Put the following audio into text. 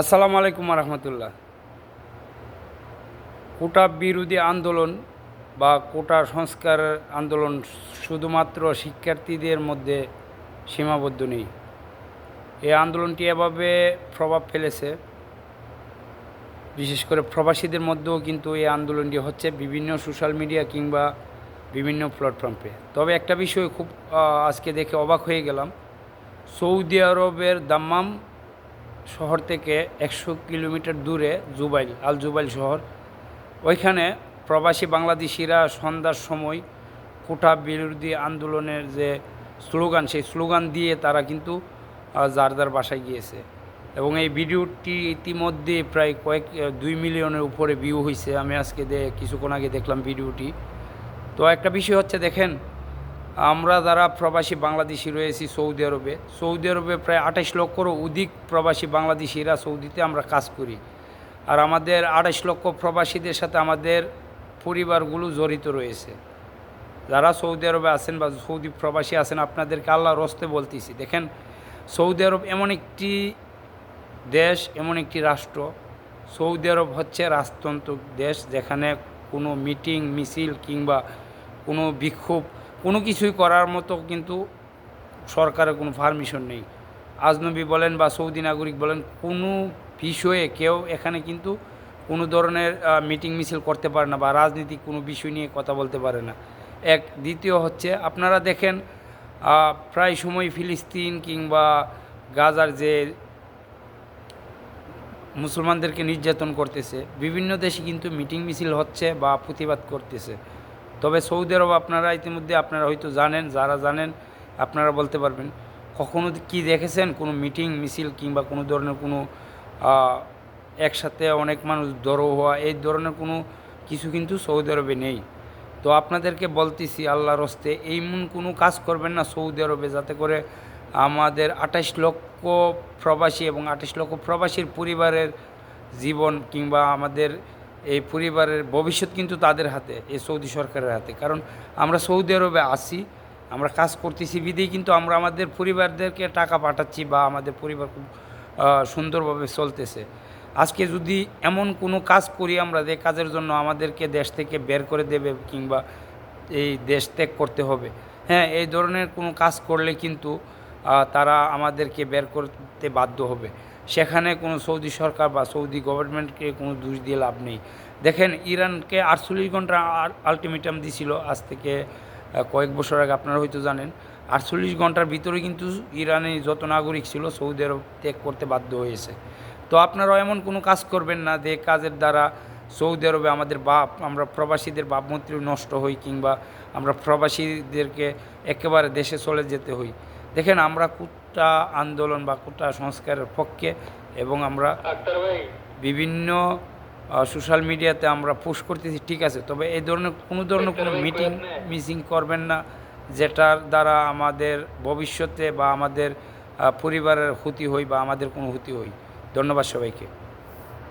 আসসালামু আলাইকুম রহমতুল্লাহ কোটা বিরোধী আন্দোলন বা কোটা সংস্কার আন্দোলন শুধুমাত্র শিক্ষার্থীদের মধ্যে সীমাবদ্ধ নেই। এই আন্দোলনটি এভাবে প্রভাব ফেলেছে। বিশেষ করে প্রবাসীদের মধ্যেও কিন্তু এই আন্দোলনটি হচ্ছে বিভিন্ন সোশ্যাল মিডিয়া কিংবা বিভিন্ন প্ল্যাটফর্মে। তবে একটা বিষয় খুব আজকে দেখে অবাক হয়ে গেলাম। সৌদি আরবের দাম্মাম শহর থেকে একশো কিলোমিটার দূরে জুবাইল, আল জুবাইল শহর। ওইখানে প্রবাসী বাংলাদেশিরা সন্ধ্যার সময় কোটা বিরোধী আন্দোলনের যে স্লোগান, সেই স্লোগান দিয়ে তারা কিন্তু যার যার বাসায় গিয়েছে। এবং এই ভিডিওটি ইতিমধ্যে প্রায় কয়েক দুই মিলিয়নের উপরে ভিউ হয়েছে আমি আজকে দে, কিছুক্ষণ আগে দেখলাম ভিডিওটি। তো একটা বিষয় হচ্ছে, দেখেন আমরা যারা প্রবাসী বাংলাদেশি রয়েছি সৌদি আরবে সৌদি আরবে প্রায় আঠাশ লক্ষরও অধিক প্রবাসী বাংলাদেশিরা সৌদিতে আমরা কাজ করি। আর আমাদের আঠাশ লক্ষ প্রবাসীদের সাথে আমাদের পরিবারগুলো জড়িত রয়েছে। যারা সৌদি আরবে আছেন বা সৌদি প্রবাসী আছেন, আপনাদেরকে আল্লাহ রস্তে বলতেছি। দেখেন, সৌদি আরব এমন একটি দেশ, এমন একটি রাষ্ট্র। সৌদি আরব হচ্ছে রাজতন্ত্র দেশ যেখানে কোনো মিটিং, মিছিল কিংবা কোনো বিক্ষোভ কোনো কিছুই করার মতো কিন্তু সরকারের কোনো পারমিশন নেই। আজনবী বলেন বা সৌদি নাগরিক বলেন, কোনো বিষয়ে কেউ এখানে কিন্তু কোনো ধরনের মিটিং মিছিল করতে পারে না বা রাজনীতিক কোনো বিষয় নিয়ে কথা বলতে পারে না। এক, দ্বিতীয় হচ্ছে, আপনারা দেখেন প্রায় সময় ফিলিস্তিন কিংবা গাজার যে মুসলমানদেরকে নির্যাতন করতেছে, বিভিন্ন দেশে কিন্তু মিটিং মিছিল হচ্ছে বা প্রতিবাদ করতেছে। তবে সৌদি আরব আপনারা ইতিমধ্যে আপনারা হয়তো জানেন, যারা জানেন, আপনারা বলতে পারবেন। কখনো কি দেখেছেন কোনো মিটিং, মিছিল কিংবা কোনো ধরনের কোনো একসাথে অনেক মানুষ জড়ো হওয়া? এই ধরনের কোনো কিছু কিন্তু সৌদি আরবে নেই। তো আপনাদেরকে বলতেছি, আল্লাহর হস্তে এইমন কোনো কাজ করবেন না সৌদি আরবে, যাতে করে আমাদের আঠাশ লক্ষ প্রবাসী এবং আঠাশ লক্ষ প্রবাসীর পরিবারের জীবন কিংবা আমাদের এই পরিবারের ভবিষ্যৎ কিন্তু তাদের হাতে, এই সৌদি সরকারের হাতে। কারণ আমরা সৌদি আরবে আসি আমরা কাজ করতেছি বিধেই কিন্তু আমরা আমাদের পরিবারদেরকে টাকা পাঠাচ্ছি বা আমাদের পরিবার খুব সুন্দরভাবে চলতেছে। আজকে যদি এমন কোনো কাজ করি আমরা যে কাজের জন্য আমাদেরকে দেশ থেকে বের করে দেবে কিংবা এই দেশ ত্যাগ করতে হবে হ্যাঁ এই ধরনের কোনো কাজ করলে কিন্তু তারা আমাদেরকে বের করতে বাধ্য হবে। সেখানে কোনো সৌদি সরকার বা সৌদি গভর্নমেন্টকে কোনো দোষ দিয়ে লাভ নেই। দেখেন, ইরানকে আটচল্লিশ ঘণ্টা আলটিমেটাম দিছিল আজ থেকে কয়েক বছর আগে, আপনারা হয়তো জানেন। আটচল্লিশ ঘণ্টার ভিতরে কিন্তু ইরানে যত নাগরিক ছিল, সৌদি আরব ত্যাগ করতে বাধ্য হয়েছে। তো আপনারাও এমন কোনো কাজ করবেন না যে কাজের দ্বারা সৌদি আরবে আমাদের বাপ, আমরা প্রবাসীদের ভাবমূর্তি নষ্ট হই কিংবা আমরা প্রবাসীদেরকে একেবারে দেশে চলে যেতে হই। দেখেন, আমরা কুটা আন্দোলন বা কোটা সংস্কারের পক্ষে এবং আমরা বিভিন্ন সোশ্যাল মিডিয়াতে আমরা পোস্ট করতেছি ঠিক আছে? তবে এই ধরনের কোনো ধরনের কোনো মিটিং মিসিং করবেন না যেটার দ্বারা আমাদের ভবিষ্যতে বা আমাদের পরিবারের ক্ষতি হই বা আমাদের কোনো ক্ষতি হই ধন্যবাদ সবাইকে।